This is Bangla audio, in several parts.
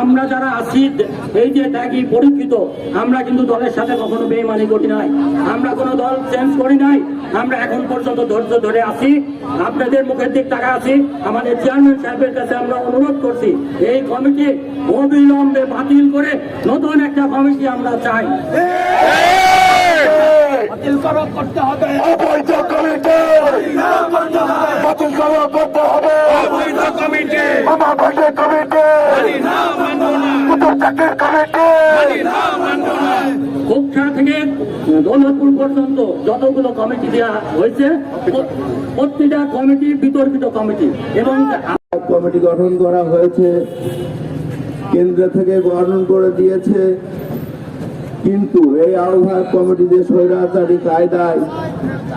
আমরা যারা আছি, এই যে ত্যাগী, পরীক্ষিত, আমরা কিন্তু দলের সাথে কখনো বেইমানি করি নাই। আমরা কোনো দল চেঞ্জ করি নাই। আমরা এখন পর্যন্ত ধৈর্য ধরে আছি। আপনাদের মুখের দিক টাকা আছি। আমাদের চেয়ারম্যান সাহেবের কাছে আমরা অনুরোধ করছি, এই কমিটি অবিলম্বে বাতিল করে নতুন একটা কমিটি আমরা চাই। অবৈধ কমিটি হবে। কমিটি। কুতুব চাকরির কমিটি। কোকঠা থেকে দৌলতপুর পর্যন্ত যতগুলো কমিটি দেওয়া হয়েছে প্রতিটা কমিটি বিতর্কিত কমিটি। এবং কমিটি গঠন করা হয়েছে কেন্দ্র থেকে গঠন করে দিয়েছে। কিন্তু এই আহ্বায়ক কমিটি যে স্বৈরাচারী কায়দায়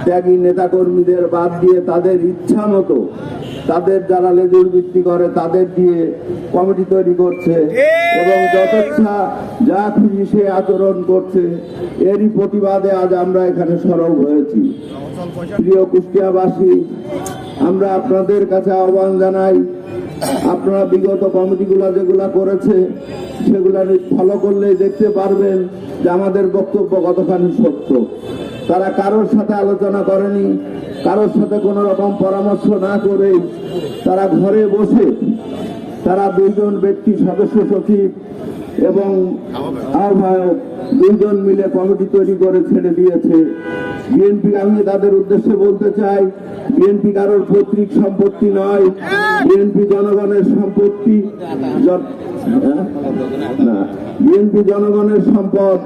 ত্যাগী নেতাকর্মীদের বাদ দিয়ে তাদের ইচ্ছা মতো তাদের যারা লেজুর বৃত্তি করে তাদের দিয়ে কমিটি তৈরি করছে এবং যথেচ্ছা যা খুশি সে আচরণ করছে, এরই প্রতিবাদে আজ আমরা এখানে সরব হয়েছি। প্রিয় কুষ্টিয়াবাসী, আমরা আপনাদের কাছে আহ্বান জানাই, আপনারা বিগত কমিটিগুলো যেগুলা করেছে, সেগুলা ফলো করলেই দেখতে পারবেন। যে আমাদের বক্তব্য কতখানি সত্য? তারা কারোর সাথে আলোচনা করেনি, কারোর সাথে কোনো রকম পরামর্শ না করেই তারা ঘরে বসে তারা দুইজন ব্যক্তি সদস্য সচিব এবং আহ্বায়ক দুইজন মিলে কমিটি তৈরি করে ছেড়ে দিয়েছে। বিএনপি, আমি তাদের উদ্দেশ্যে বলতে চাই, বিএনপি কারোর পৈতৃক সম্পত্তি নয়। বিএনপি জনগণের সম্পত্তি হ্যাঁ? বিএনপি জনগণের সম্পদ,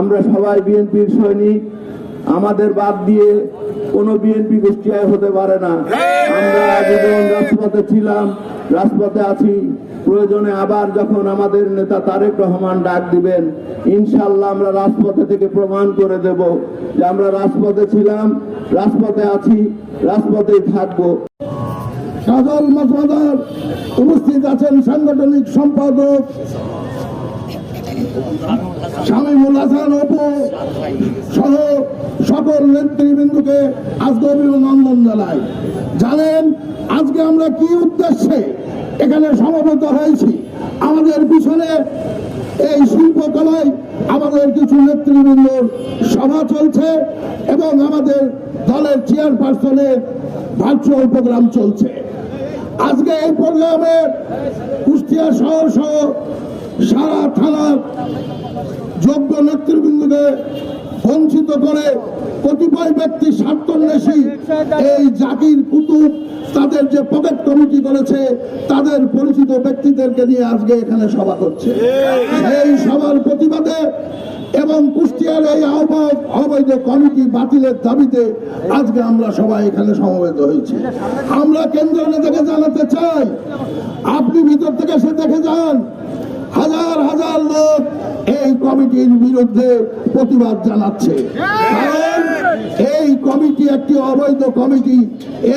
আমরা সবাই বিএনপির সৈনিক, আমাদের বাদ দিয়ে কোনো বিএনপি গোষ্ঠীয় হতে পারে না। আমরা জীবন রাজপথে ছিলাম, রাজপথে আছি। প্রয়োজনে আবার যখন আমাদের নেতা তারেক রহমান ডাক দিবেন ইনশাল্লাহ আমরা রাজপথে থেকে প্রমাণ করে দেব যে আমরা রাজপথে ছিলাম, রাজপথে আছি, রাজপথেই থাকব। সাদল মজমাদার উপস্থিত আছেন সাংগঠনিক সম্পাদক শামীমুল হাসান অপু সহ সকল নেতৃবৃন্দকে আজকে অভিনন্দন জানাই। জানেন, আজকে আমরা কি উদ্দেশ্যে এখানে সমবেত হয়েছি? আমাদের পিছনে এই শিল্পকলায় আমাদের কিছু নেতৃবৃন্দর সভা চলছে এবং আমাদের দলের চেয়ারপারসনের ভার্চুয়াল প্রোগ্রাম চলছে। আজকে এই প্রোগ্রামে কুষ্টিয়া শহর সহ সারা থানার যোগ্য নেতৃবৃন্দকে বঞ্চিত করে কতিপয় ব্যক্তি স্বার্থন্বেষী এই জাতির কুতুব তাদের যে পকেট কমিটি করেছে, তাদের পরিচিত ব্যক্তিদেরকে নিয়ে আজকে এখানে সভা করছে। সেই সভার প্রতিবাদে এবং কুষ্টিয়ার এই আহ্বায়ক অবৈধ কমিটি বাতিলের দাবিতে আজকে আমরা সবাই এখানে সমবেত হয়েছি। আমরা কেন্দ্র নেতাকে জানাতে চাই, আপনি ভিতর থেকে সে দেখে যান। হাজার হাজার লোক এই কমিটির বিরুদ্ধে প্রতিবাদ জানাচ্ছে। কারণ এই কমিটি একটি অবৈধ কমিটি।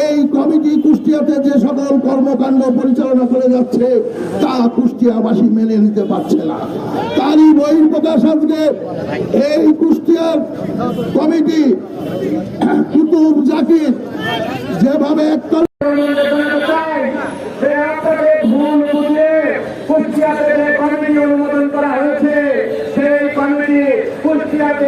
এই কমিটি কুষ্টিয়াতে যে সকল কর্মকাণ্ড পরিচালনা করে যাচ্ছে, তা কুষ্টিয়াবাসী মেনে নিতে পারছে না। তারই বহির্প্রকাশ আজকে এই কুষ্টিয়ার কমিটি, কুতুব জাকির যেভাবে একটা অনুমোদন করা হয়েছে, সেই কমিটি কুষ্টিয়াতে